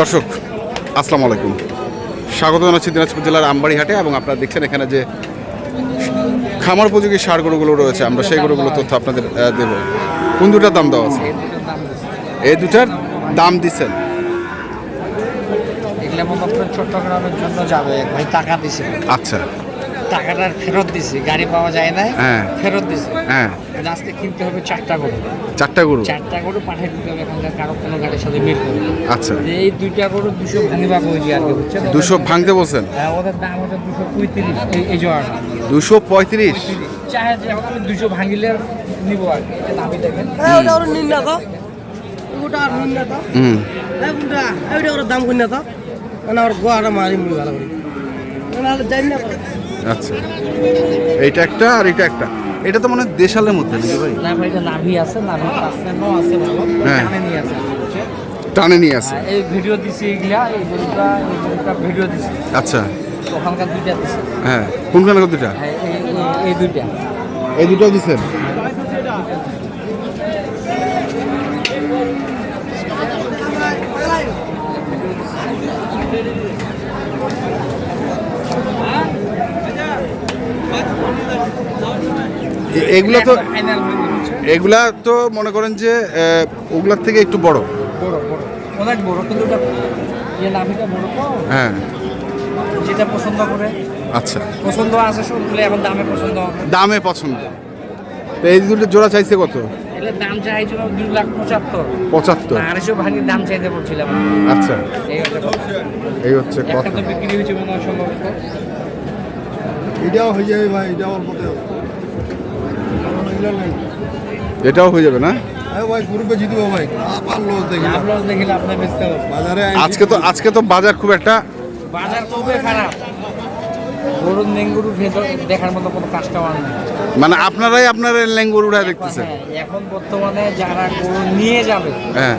দর্শক আসসালামু আলাইকুম। স্বাগত জানাচ্ছি দিনাজপুর জেলার আমবাড়িহাটে এবং আপনারা দেখছেন এখানে যে খামার উপযোগী সার গরুগুলো রয়েছে আমরা সেই গরুগুলো তথ্য আপনাদের দেব। কোন দুটার দাম দেওয়া আছে? এই দুটার দাম দিচ্ছেন। আচ্ছা। টাকাটা ফেরত দিছি গাড়ি পাওয়া যায় না হ্যাঁ। ফেরত দিছি। হ্যাঁ। কিন্তু আজকে কিনতে হবে চারটা গরু। চারটা গরু? চারটা গরু পাঠিয়ে দিতে হবে এখানকার কারও কোনো গাড়ির সাথে মিল করে। আচ্ছা। এই দুইটা গরু দুশো ভাঙিবা কইছি আর কি বুঝছেন? দুশো ভাঙতে বলছেন? হ্যাঁ ওদের দাম হচ্ছে দুশো পঁয়ত্রিশ এই এই দুশো পঁয়ত্রিশ? চাহে যে আমি দুশো ভাঙিলে নিব আর কি এটা দামি দেখেন। ওটা ওর নিন না তো। ওটা আর নিন না তো। হুম। এই কোনটা এইটা ওর দাম কোন না তো। মানে ওর গোয়াটা মারি মুই ভালো করি। জানি না। আচ্ছা। এইটা একটা আর এটা একটা। এটা তো মনে হয় দেশালের মধ্যে নাকি ভাই? না ভাই এটা নাভি আছে নাভি পার্সেন্টও আছে ভালো। হ্যাঁ। কানে নিয়ে আছে? টানে নিয়ে আছে। আর এই ভিডিও দিছি এগুলা এই গরুটা এই গরুটা ভিডিও দিছি। আচ্ছা। ওখানকার দুইটা দিছি। হ্যাঁ কোনখানে দুটা হ্যাঁ, এই- এই- এই দুইটা। এই দুটো দিচ্ছেন এগুলা তো এগুলা তো মনে করেন যে ওগুলার থেকে একটু বড়। বড় বড়। অনেক বড় কিন্তু ইয়ে বড় তো। হ্যাঁ। যেটা পছন্দ করে। আচ্ছা। পছন্দ আছে সবগুলো এখন দামে পছন্দ দামে পছন্দ। তো এই দুটো জোড়া চাইছে কত? এগুলো দাম চাইছিল দুই লাখ পঁচাত্তর। পঁচাত্তর। আড়াইশো ভাগের দাম চাইতে বলছিলাম। আচ্ছা। এই হচ্ছে। এই হচ্ছে কথা। তো বিক্রি হয়েছে মনে হয় সম্ভবত। এটাও হয়ে যাবে ভাই এটাও অল্পতে এটাও হয়ে যাবে না? আজকে তো আজকে তো বাজার খুব একটা বাজার খুবই খারাপ। গরুর নেঙ্গুরু ভেতর দেখার মতো কোনো কাস্টমার নেই। মানে আপনারাই আপনার ল্যাঙ্গুর উড়ায় দেখতেছেন হ্যাঁ, এখন বর্তমানে যারা গরু নিয়ে যাবে হ্যাঁ।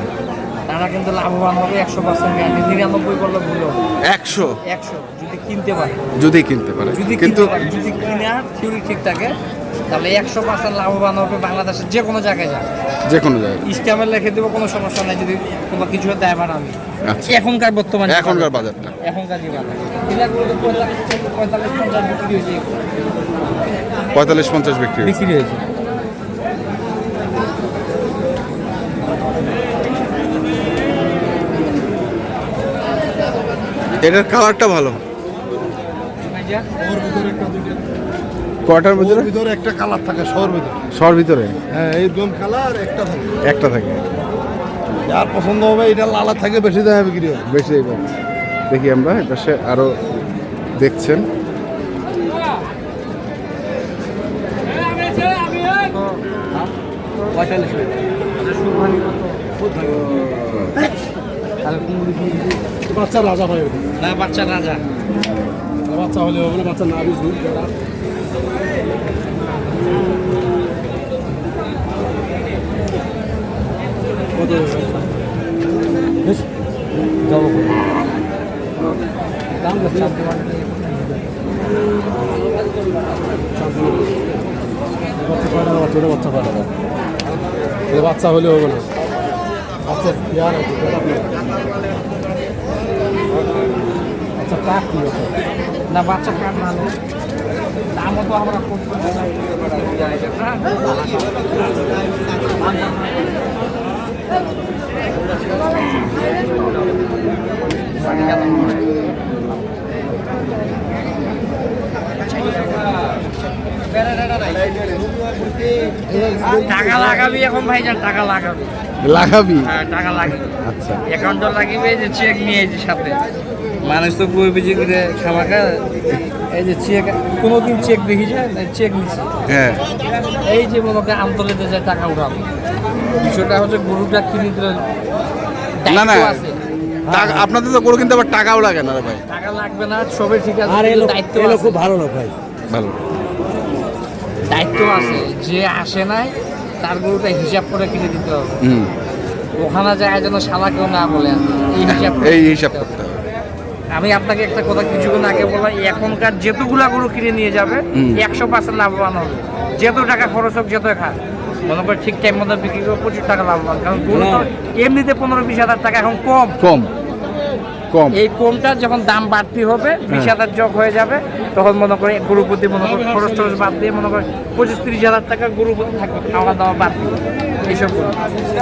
তারা কিন্তু লাভবান হবে একশো পার্সেন্ট গ্যারান্টি নিরানব্বই করলে ভুল হবে। একশো? একশো যদি কিনতে পারে। যদি কিনতে পারে। যদি কিন্তু কিন্তু যদি কিনার থিওরি ঠিক থাকে তাহলে একশো পার্সেন্ট লাভবান হবে বাংলাদেশের যে কোনো জায়গায় যাক। যে কোনো জায়গায়। স্ট্যাম্পে লিখে দেবো কোনো সমস্যা নাই যদি কোনো কিছু দেয়বার আমি। আচ্ছা। এখনকার বর্তমানে এখনকার বাজারটা। এখনকার যে বাজার। পঁয়তাল্লিশ পঞ্চাশ বিক্রি হয়েছে। পঁয়তাল্লিশ পঞ্চাশ বিক্রি হয়েছে। বিক্রি হয়েছে। এটার কালারটা ভালো। ওর ভিতরে? কয়টার ভিতরে ভিতরে একটা কালার থাকে শহর ভিতরে। শহর ভিতরে? হ্যাঁ এই দম কালার একটা থাকে। একটা থাকে। যার পছন্দ হবে এটা লালা থাকে বেশি দামে বিক্রি হবে বেশি দেখি আমরা এপাশে আরও দেখছেন। বাচ্চা রাজা ভাই না বাচ্চা রাজা। বাচ্চা হলে হবে না বাচ্চা না বিজু কত দাম বেশি বাচ্চা টাকা? বাচ্চা হলে হবে না। বাচ্চা ইয়ার আছে আচ্ছা কাক কি না, বাচ্চা কাঠ না দামও তো আমরা খুব টাকা লাগাবি এখন ভাইজান টাকা লাগাবি। লাগাবি? হ্যাঁ টাকা লাগাবি। আচ্ছা। অ্যাকাউন্টটা লাগিবে যে চেক নিয়ে যে সাথে। মানুষ তো বই বুঝি করে খামাকা এই যে চেক কোনোদিন চেক দেখি যায়? চেক নিচ্ছে হ্যাঁ। এই যে মনে করে আমতলেতে যায় টাকা উঠাবো। বিষয়টা হচ্ছে গরুটা কিনে দিলে না না। টাকা আপনাদের তো গরু কিনতে আবার টাকাও লাগে না ভাই। টাকা লাগবে না সবই ঠিক আছে আর এলো খুব ভালো লোক ভাই? ভালো। দায়িত্ব আছে। যে আসে নাই তার গরুটা হিসাব করে কিনে দিতে হবে। ওখানে যায় যেন শালা কেউ না বলে। এই হিসাব এই হিসাব করতে হবে। আমি আপনাকে একটা কথা কিছুক্ষণ আগে বললাম এখনকার যেতগুলা গরু কিনে নিয়ে যাবে একশো পার্সেন্ট লাভবান হবে। যত টাকা খরচ হোক যত খা মনে করে ঠিক টাইম মতো বিক্রি করে প্রচুর টাকা লাভবান। কারণ গরু তো এমনিতে পনেরো বিশ হাজার টাকা এখন কম। কম। কম। এই কমটা যখন দাম বাড়তি হবে বিশ হাজার যোগ হয়ে যাবে তখন মনে করে গরু প্রতি মনে করে খরচ টরচ বাদ দিয়ে মনে করে পঁচিশ তিরিশ হাজার টাকা গরু প্রতি থাকবে খাওয়া দাওয়া বাদ দিয়ে এইসব।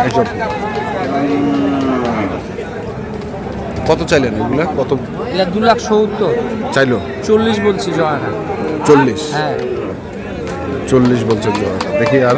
এইসব কত চাইলেন এগুলা? কত? এটা দু লাখ সত্তর। চাইলো? চল্লিশ বলছি জয়াটা চল্লিশ? হ্যাঁ। চল্লিশ বলছে জোড়াটা দেখি আর।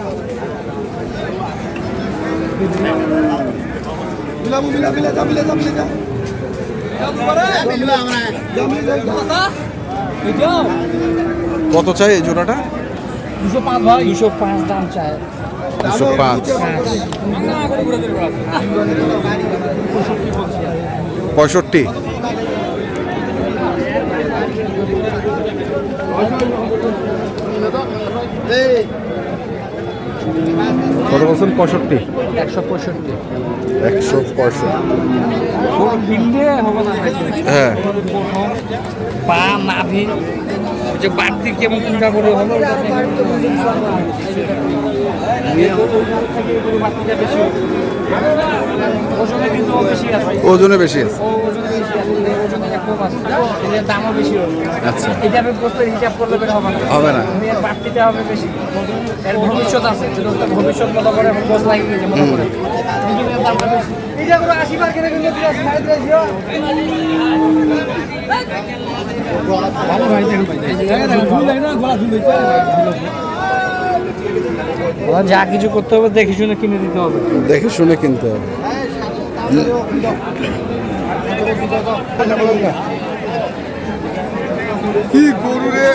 কত চাই এই জোড়াটা? দুশো পাঁচ ভাই দুশো পাঁচ দাম চায় দুশো পাঁচ। পঁয়ষট্টি। কত বলছেন? পঁয়ষট্টি। একশো পঁয়ষট্টি। একশো পঁয়ষট্টি কিনলে হবে না হ্যাঁ। পা নাভি যে বাড়তি কেমন চিন্তা করে হলো হবে। ওজনে কিন্তু বেশি আছে। ওজনে বেশি আছে। কম আছে এর দামও বেশি হবে। আচ্ছা। এটা আমি বস্তুর হিসাব করলে বের হবে না। হবে না। আমি এর বাড়তিটা হবে বেশি। এর ভবিষ্যৎ আছে ভবিষ্যৎ মতো করে বস লাগিয়ে গেছে মনে আশি বার কিনে কিনে ভালো ভাই দেখুন যা কিছু করতে হবে দেখে শুনে কিনে দিতে হবে। দেখে শুনে কিনতে হবে। কি গরু রে?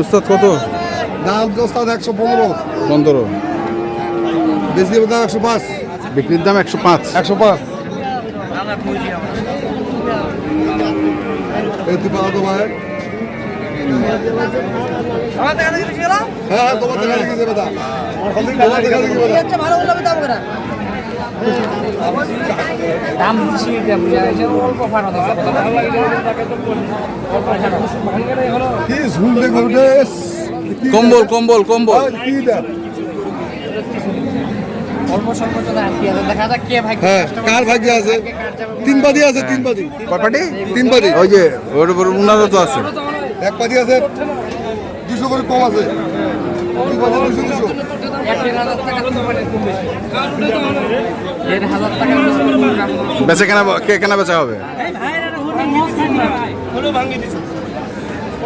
উস্তাদ কত? দাম তো ওস্তাদ একশো পনেরো। পনেরো। বেশি দাম একশো পাঁচ। বিক্রির দাম একশো পাঁচ। একশো পাঁচ। হ্যাঁ হ্যাঁ দেখা দেখি দাম। দেখা দেখি যাচ্ছে অল্প হলো কি ঝুল দে গরুটে কম্বল কম্বল কম্বল। হ্যাঁ কার ভাগ্য আছে তিন পাতি আছে তিন পাতি তিন পাতি ওই যে ওর উপর উনারও তো আছে। এক পাতি আছে দুশো করে কম আছে। দুই পাতি দুশো।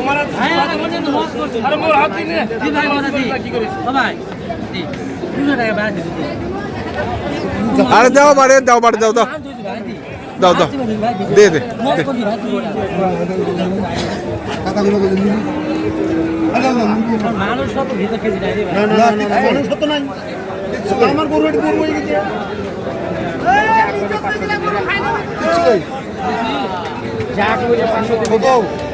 মানে কে আরে দাও বাড়ে দাও বাড়ে দাও দাও দাও দাও দে দে মানুষ কত ভিতর কেজি নাই মানুষ কত নাই আমার গরু এটি গরু হয়ে গেছে কিচ্ছু যা করে পাঁচশো দিবে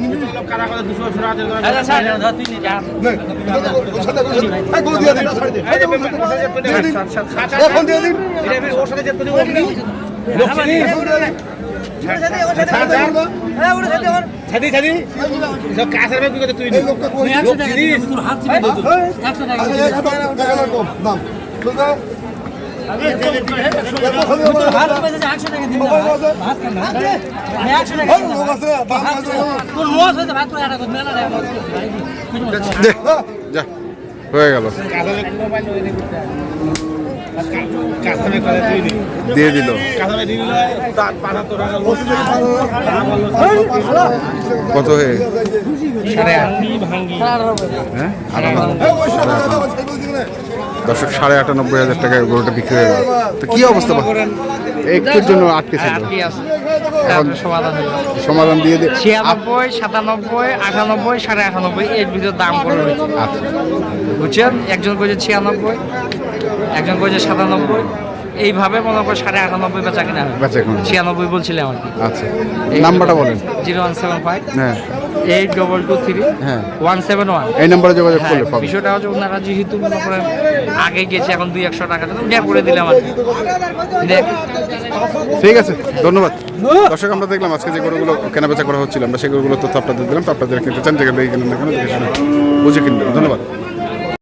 নিবি আচ্ছা স্যার ধর তুই নে যা নে এটা তো ওর সাথে কইছে এই গরু দিয়ে দিন এই তো দিয়ে দিন এখন দিয়ে দিন থামা দি এখন দিয়ে দিন দে যা হয়ে গেল। দিয়ে দিল কত হয়ে হ্যাঁ। দর্শক সাড়ে আটানব্বই হাজার টাকায় গরুটা বিক্রি হয়ে গেল তো কি অবস্থা? একটুর জন্য আটকে ছিল। সমাধান দিয়ে দে ছিয়ানব্বই সাতানব্বই আটানব্বই সাড়ে আটানব্বই এর ভিতরে দাম করে রয়েছে। আচ্ছা। বুঝছেন? একজন কইছে ছিয়ানব্বই একজন কইছে সাতানব্বই। এইভাবে মনে করে সাড়ে আটানব্বই বেচা কিনা। বেচা কিনা। ছিয়ানব্বই বলছিলাম আর কি। আচ্ছা। নাম্বারটা বলেন। জিরো ওয়ান সেভেন ফাইভ হ্যাঁ। এইট ডবল টু থ্রি হ্যাঁ। ওয়ান সেভেন ওয়ান এই নম্বরে যোগাযোগ করলে পাবেন বিষয়টা হচ্ছে ওনারা যেহেতু মনে করেন আগে গেছে এখন দুই একশো টাকা দেয় করে দিলাম আর ঠিক আছে ধন্যবাদ। দর্শক আমরা দেখলাম আজকে যে গরুগুলো কেনা বেচা করা হচ্ছিল আমরা সেই গরুগুলো তথ্য আপনাদের দিলাম। তো আপনাদের কিনতে চান যেখানে কিনেন না কেন বুঝে কিনবেন। ধন্যবাদ।